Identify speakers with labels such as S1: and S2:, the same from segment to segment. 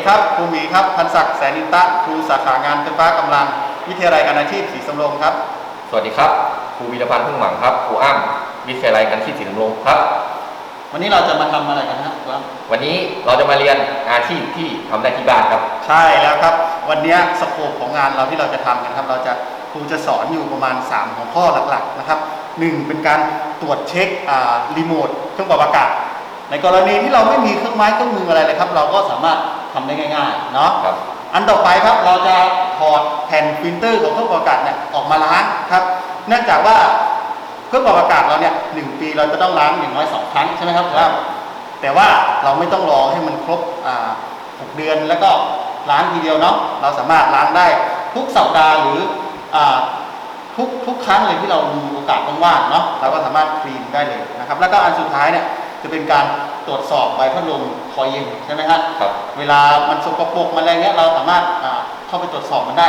S1: ดีครับครูหมีครับพันศักดิ์แสนินตะครูสาขางานไฟฟ้ากำลัง วิทยาลัยการอาชีพศรีสำโรงครับ
S2: สวัสดีครับครูวีรพันธ์พึ่งหวังครับครูอ้ำวิทยาลัยการชีพศรีลมรงครับ
S1: วันนี้เราจะมาทำอะไรกันครับครับ
S2: วันนี้เราจะมาเรียนอาชีพที่ทำได้ที่บ้านครับ
S1: ใช่แล้วครับ วันนี้สโคปของงานเราที่เราจะทำกันครับ เราจะครูจะสอนอยู่ประมาณ 3 หัวข้อหลักๆนะครับหนึ่งเป็นการตรวจเช็คอ่ารีโมทเครื่องปรับอากาศ ในกรณีที่เราไม่มีเครื่องไม้เครื่องมืออะไรเลยครับ เราก็สามารถ ทำได้ง่ายๆเนาะ
S2: ครับ
S1: อันต่อไปครับเราจะถอดแผ่นฟิลเตอร์ของเครื่องปรับอากาศเนี่ยออกมาล้างครับ เนื่องจากว่าเครื่องปรับอากาศเราเนี่ยหนึ่งปีเราจะต้องล้างอย่างน้อยสองครั้งใช่ไหมครับครับ แต่ว่าเราไม่ต้องรอให้มันครบอ่าหกเดือนแล้วก็ล้างทีเดียวเนาะเราสามารถล้างได้ทุกสัปดาห์หรืออ่าทุกทุกครั้งเลยที่เรามีโอกาสว่างๆเนาะเราก็สามารถคลีนได้เลยนะครับ แล้วก็อันสุดท้ายเนี่ย จะเป็นการตรวจสอบใบพัดลมคอยเย็นใช่ไหมครับ
S2: ครับ
S1: เวลามันสกปรกมันอะไรเงี้ยเราสามารถอ่าเข้าไปตรวจสอบมันได้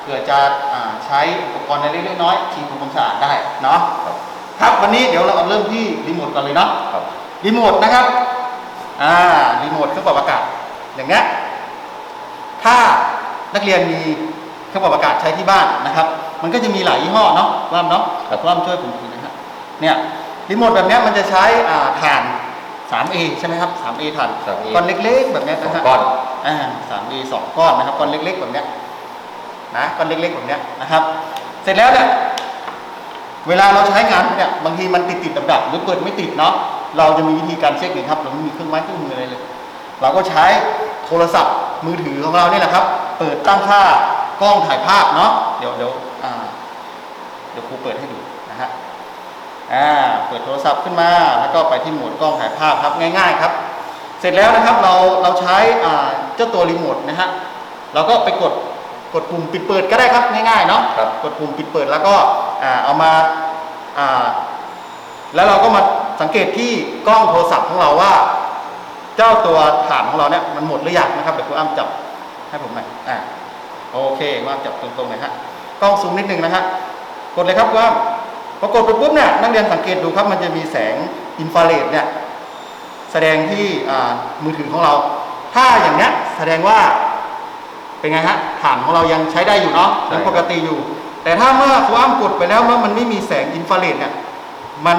S1: เผื่อจะอ่าใช้อุปกรณ์เล็กๆน้อยๆทีทำความสะอาดได้เนาะ
S2: ครับ
S1: ครับวันนี้เดี๋ยวเราเอาเริ่มที่รีโมทก่อนเลยเนาะ
S2: ครับ
S1: รีโมทนะครับอ่ารีโมทเครื่องปรับอากาศอย่างเงี้ยถ้านักเรียนมีเครื่องปรับอากาศใช้ที่บ้านนะครับ มันก็จะมีหลายยี่ห้อเนาะว่ามเนาะ
S2: ครับ
S1: ว่ามช่วยผมทีนะครับเนี่ย รีโมทแบบเนี้ยมันจะใช้อ่าถ่าน 3A ใช่ไหมครับ 3A ถ่าน
S2: 3A
S1: ก้อนเล็กๆ แบบเนี้ย
S2: สอ
S1: นะ
S2: ง
S1: ฮะ
S2: ก้อน
S1: อ่า 3A สองก้อนนะครับ ก้อนเล็ก ๆ แบบเนี้ยนะก้อนเล็กๆแบบเนี้ยนะครับ เสร็จแล้วเนี่ยเวลาเราใช้งานเนี่ยบางทีมันติดติดดับดับๆหรือเปิดไม่ติดเนาะเราจะมีวิธีการเช็คนี่ครับเราไม่มีเครื่องไม้เครื่องมืออะไรเลย เราก็ใช้โทรศัพท์มือถือของเราเนี่ยแหละครับ เปิดตั้งค่ากล้องถ่ายภาพเนาะเดี๋ยวเดี๋ยวอ่าเดี๋ยวครูเปิดให้ดูนะฮะ อ่าเปิดโทรศัพท์ขึ้นมา แล้วก็ไปที่โหมดกล้องถ่ายภาพครับง่าย ๆ ครับ เสร็จแล้วนะครับเราเราใช้อ่าเจ้าตัวรีโมทนะฮะเราก็ไปกดกดปุ่มปิดเปิดก็ได้ครับง่ายๆเนาะ
S2: ครับ
S1: กดปุ่มปิดเปิดแล้วก็อ่าเอามาอ่าแล้วเราก็มาสังเกตที่กล้องโทรศัพท์ของเราว่า เจ้าตัวฐานของเราเนี่ยมันหมดหรือยังนะครับเดี๋ยวคุณอ้ำจับให้ผมหน่อยอ่าโอเคคุณอ้ำจับตรงๆหน่อยฮะกล้องซูมนิดนึงนะฮะกดเลยครับคุณอ้ำพอกดไปปุ๊บเนี่ยนักเรียนสังเกตดูครับมันจะมีแสงอินฟราเรดเนี่ยแสดงที่อ่ามือถือของเรา ถ้าอย่างเนี้ยแสดงว่าเป็นไงฮะฐานของเรายังใช้ได้อยู่เนาะ
S2: ใช่
S1: ยัง
S2: ครับ
S1: ปกติอยู่ แต่ถ้าเมื่อครูอ้ำกดไปแล้วเมื่อมันไม่มีแสงอินฟราเรดเนี่ยมัน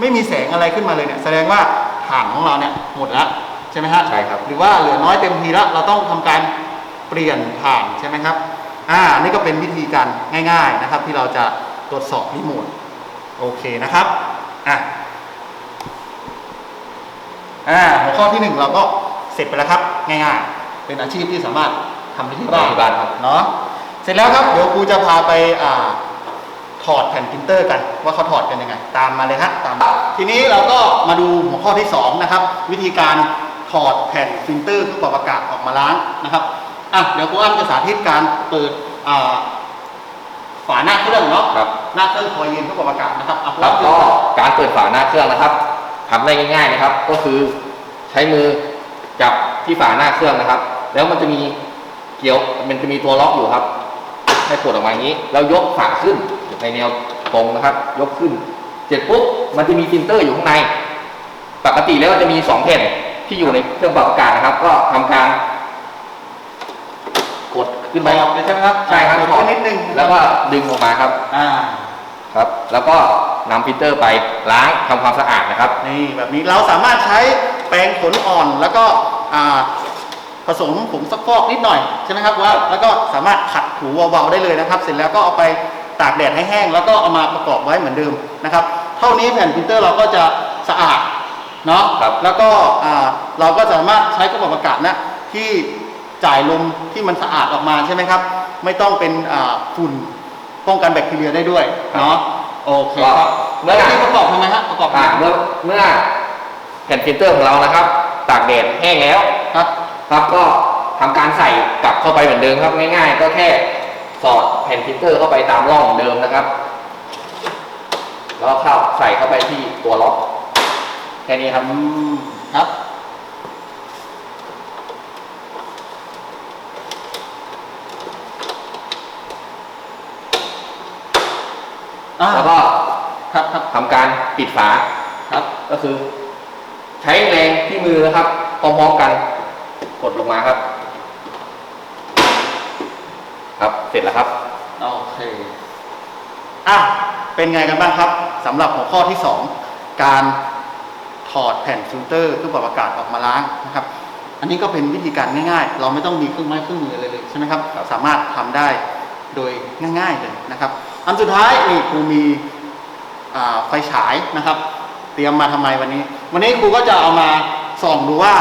S1: ไม่มีแสงอะไรขึ้นมาเลยเนี่ยแสดงว่าฐานของเราเนี่ยหมดแล้วใช่ไหมฮะ
S2: ใช่ครับ
S1: หรือว่าเหลือน้อยเต็มทีแล้วเราต้องทำการเปลี่ยนฐานใช่ไหมครับอ่านี่ก็เป็นวิธีการง่าย ๆนะครับ ที่เราจะ ตรวจสอบรีโมทโอเคนะครับอะอ่าหัวข้อที่หนึ่งเราก็เสร็จไปแล้วครับ ง่ายๆ เป็นอาชีพที่สามารถทำได้ที่บ้าน
S2: ทำได้ที่บ้านครับ
S1: เนาะเสร็จแล้วครับเดี๋ยวครูจะพาไปอ่าถอดแผ่นพิมพ์เตอร์กันว่าเขาถอดกันยังไง ตามมาเลยฮะตามมาทีนี้เราก็มาดูหัวข้อที่สองนะครับ วิธีการถอดแผ่นฟิลเตอร์เครื่องปรับอากาศออกมาล้างนะครับอะเดี๋ยวครูอ้ำจะสาธิตการเปิดอ่า ฝาหน้าเครื่องเนาะ
S2: ครับ
S1: หน้าเครื่องคอยเย็นเครื่องปรับอากาศนะครับอะครู
S2: แล้ว
S1: อ้ำ
S2: ก็การเปิดฝาหน้าเครื่องนะครับทำได้ง่ายๆนะครับ ก็คือใช้มือจับที่ฝาหน้าเครื่องนะครับ แล้วมันจะมีเกี่ยวมันจะมีตัวล็อกอยู่ครับ ให้ปลดออกมาอย่างนี้ แล้วยกฝาขึ้นในแนวตรงนะครับ ยกขึ้นเสร็จปุ๊บมันจะมีฟิลเตอร์อยู่ข้างใน ปกติแล้วจะมีสองแผ่นที่อยู่ในเครื่องปรับอากาศนะครับ ก็ทำการกด ขึ้นไป
S1: ถอดเลยใช่ไหมครับ
S2: ใช่ครับ
S1: กด
S2: ถอด
S1: นิดนึง
S2: แล้วก็ดึงออกมาครับ
S1: อ่า
S2: ครับ แล้วก็นำฟิลเตอร์ไปล้างทำความสะอาดนะครับ
S1: นี่แบบนี้เราสามารถใช้แปรงขนอ่อนแล้วก็อ่าผสมผงซักฟอกนิดหน่อยใช่ไหมครับว่าแล้วก็สามารถขัดถูเบาๆได้เลยนะครับ เสร็จแล้วก็เอาไปตากแดดให้แห้งแล้วก็เอามาประกอบไว้เหมือนเดิมนะครับ เท่านี้แผ่นพิมพ์เตอร์เราก็จะสะอาดเนาะ
S2: ครับ
S1: แล้วก็อ่าเราก็สามารถใช้กระบอกอากาศนะที่ จ่ายลมที่มันสะอาดออกมาใช่ไหมครับ ไม่ต้องเป็นอ่าฝุ่นป้องกันแบคทีเรียได้ด้วยเนาะโอเคครับ
S2: เมื่
S1: แล้ว
S2: อ
S1: ที่ประกอบทำไมฮะประกอบ
S2: อ่าเมื่อเมื่อแผ่นฟิลเตอร์ของเรานะครับ ตากแดดแห้งแล้ว
S1: ครับ
S2: ครับก็ทำการใส่กลับเข้าไปเหมือนเดิมครับง่าย ๆ ก็แค่สอดแผ่นฟิลเตอร์เข้าไปตามร่องเหมือนเดิมนะครับ แล้วก็เข้าใส่เข้าไปที่ตัวล็อกแค่นี้ครับ
S1: อืมครับ อ่า
S2: แล้วก็
S1: ครับครับ
S2: ทำการปิดฝา
S1: ครับ
S2: ก็คือ ใช้แรงที่มือนะครับพร้อมๆกันกกดลงมาครับ ครับเสร็จแล้วครับ
S1: โอเค อะ เป็นไงกันบ้างครับสำหรับหัวข้อที่ 2 การถอดแผ่นฟิลเตอร์เครื่องปรับอากาศออกมาล้างนะครับ อันนี้ก็เป็นวิธีการง่ายๆ เราไม่ต้องมีเครื่องไม้เครื่องมืออะไรเลยใช่ไหมครับ
S2: ครับ
S1: สามารถทำได้ โดยง่าย ๆเลยนะครับ อันสุดท้ายนี่ครูมีอ่าไฟฉายนะครับ เตรียมมาทำไมวันนี้ วันนี้ครูก็จะเอามาส่องดูว่า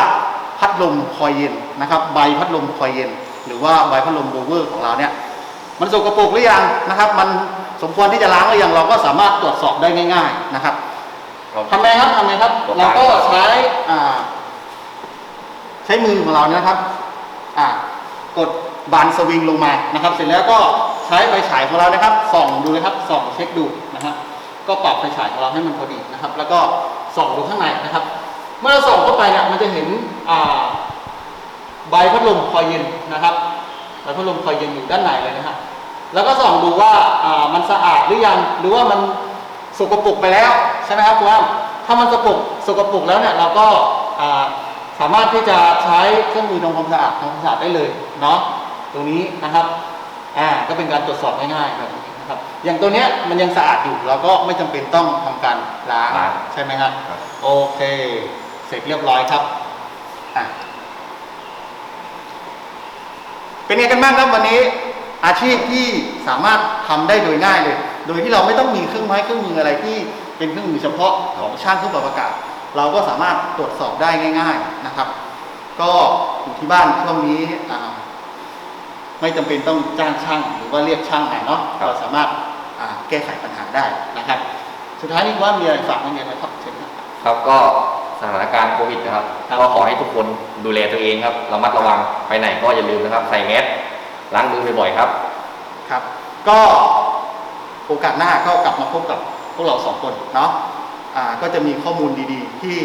S1: พัดลมคอยเย็นนะครับ ใบพัดลมคอยเย็น หรือว่าใบพัดลมโบเวอร์ของเราเนี่ยมันสกปรกหรือยังนะครับ มันสมควรที่จะล้างหรือยังเราก็สามารถตรวจสอบได้ง่าย ๆนะครับ
S2: ครับ
S1: ทำไงครับทำไงครับ
S2: ตัวก
S1: เรา
S2: ลาง
S1: ก็ใช้อ่าใช้มือของเราเนี่ยนะครับ อ่ากด บานสวิงลงมานะครับ เสร็จแล้วก็ใช้ไฟฉายของเรานะครับส่องดูเลยครับส่องเช็คดูนะครับก็ปรับไฟฉายของเราให้มันพอดีนะครับ แล้วก็ส่องดูข้างในนะครับ เมื่อเราส่องเข้าไปเนี่ยมันจะเห็นใบพัดลมคอยเย็นนะครับใบพัดลมคอยเย็นอยู่ด้านในเลยนะครับแล้วก็ส่องดูว่ามันสะอาดหรือยังหรือว่ามันสกปรกไปแล้วใช่ไหมครับคุณอ้ำถ้ามันสกปรกสกปรกแล้วเนี่ยเราก็สามารถที่จะใช้เครื่องมือทำความสะอาดทำความสะอาดได้เลยเนาะ ตรงนี้นะครับอ่าก็เป็นการตรวจสอบง่ายๆแบบนี้นะครับ อย่างตัวเนี้ยมันยังสะอาดอยู่เราก็ไม่จำเป็นต้องทำการล้าง
S2: ล้าง
S1: ใช่ไหมครับ
S2: ครับ
S1: โอเค เสร็จเรียบร้อยครับอะเป็นไงกันบ้างครับวันนี้ อาชีพที่สามารถทำได้โดยง่ายเลย โดยที่เราไม่ต้องมีเครื่องไม้เครื่องมืออะไรที่เป็นเครื่องมือเฉพาะของช่างเครื่องปรับอากาศ เราก็สามารถตรวจสอบได้ง่าย ๆนะครับ ก็อยู่ที่บ้านช่วงนี้อ่า ไม่จำเป็นต้องจ้างช่างหรือว่าเรียกช่างมาเนาะ
S2: ครับ
S1: เราสามารถอ่าแก้ไขปัญหาได้นะครับ สุดท้ายนี้ว่ามีอะไรฝากบ้างไหมครับเชิญครับ
S2: ครับก็สถานการณ์โควิดนะครับ
S1: ครับ
S2: ก็ขอให้ทุกคนดูแลตัวเองครับระมัดระวังไปไหนก็อย่าลืมนะครับ ใส่แมสล้างมือบ่อยๆครับ
S1: ครับ ก็โอกาสหน้าก็กลับมาพบกับพวกเราสองคนเนาะอ่าก็จะมีข้อมูลดีๆ ที่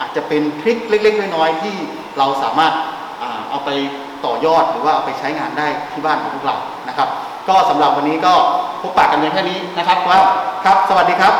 S1: อาจจะเป็นทริคเล็ก ๆ น้อยๆที่เราสามารถอ่าเอาไป ต่อยอดหรือว่าเอาไปใช้งานได้ที่บ้านของพวกเรานะครับ ก็สำหรับวันนี้ก็พบปากกันเพียงแค่นี้นะครับว่าครับ สวัสดีครับ